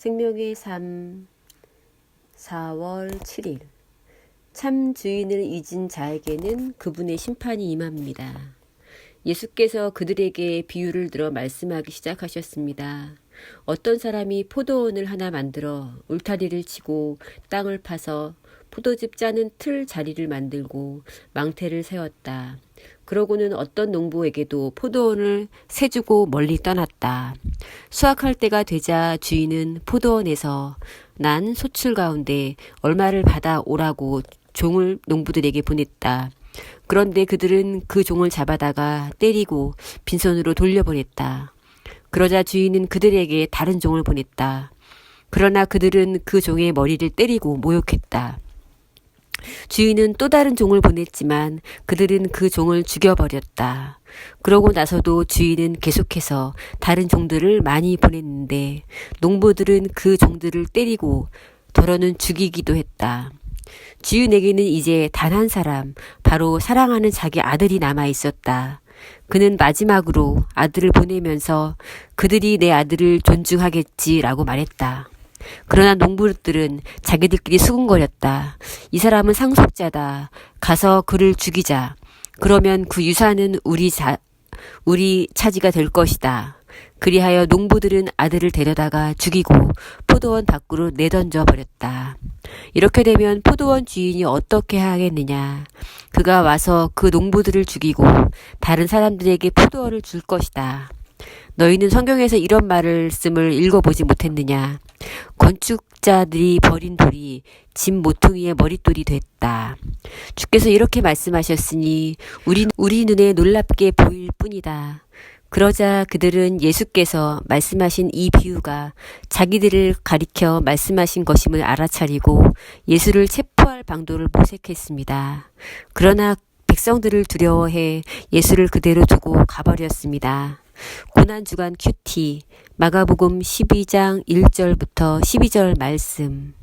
생명의 삶 4월 7일 참 주인을 잊은 자에게는 그분의 심판이 임합니다. 예수께서 그들에게 비유를 들어 말씀하기 시작하셨습니다. 어떤 사람이 포도원을 하나 만들어 울타리를 치고 땅을 파서 포도즙 짜는 틀 자리를 만들고 망태를 세웠다. 그러고는 어떤 농부에게도 포도원을 세주고 멀리 떠났다. 수확할 때가 되자 주인은 포도원에서 난 소출 가운데 얼마를 받아 오라고 종을 농부들에게 보냈다. 그런데 그들은 그 종을 잡아다가 때리고 빈손으로 돌려보냈다. 그러자 주인은 그들에게 다른 종을 보냈다. 그러나 그들은 그 종의 머리를 때리고 모욕했다. 주인은 또 다른 종을 보냈지만 그들은 그 종을 죽여버렸다. 그러고 나서도 주인은 계속해서 다른 종들을 많이 보냈는데 농부들은 그 종들을 때리고 더러는 죽이기도 했다. 주인에게는 이제 단 한 사람, 바로 사랑하는 자기 아들이 남아 있었다. 그는 마지막으로 아들을 보내면서 그들이 내 아들을 존중하겠지라고 말했다. 그러나 농부들은 자기들끼리 수군거렸다. 이 사람은 상속자다. 가서 그를 죽이자. 그러면 그 유산은 우리 자, 우리 차지가 될 것이다. 그리하여 농부들은 아들을 데려다가 죽이고 포도원 밖으로 내던져 버렸다. 이렇게 되면 포도원 주인이 어떻게 하겠느냐. 그가 와서 그 농부들을 죽이고 다른 사람들에게 포도원을 줄 것이다. 너희는 성경에서 이런 말씀을 읽어보지 못했느냐. 건축자들이 버린 돌이 집 모퉁이의 머릿돌이 됐다. 주께서 이렇게 말씀하셨으니 우리, 우리 눈에 놀랍게 보일 뿐이다. 그러자 그들은 예수께서 말씀하신 이 비유가 자기들을 가리켜 말씀하신 것임을 알아차리고 예수를 체포할 방도를 모색했습니다. 그러나 백성들을 두려워해 예수를 그대로 두고 가버렸습니다. 고난주간 큐티 마가복음 12장 1절부터 12절 말씀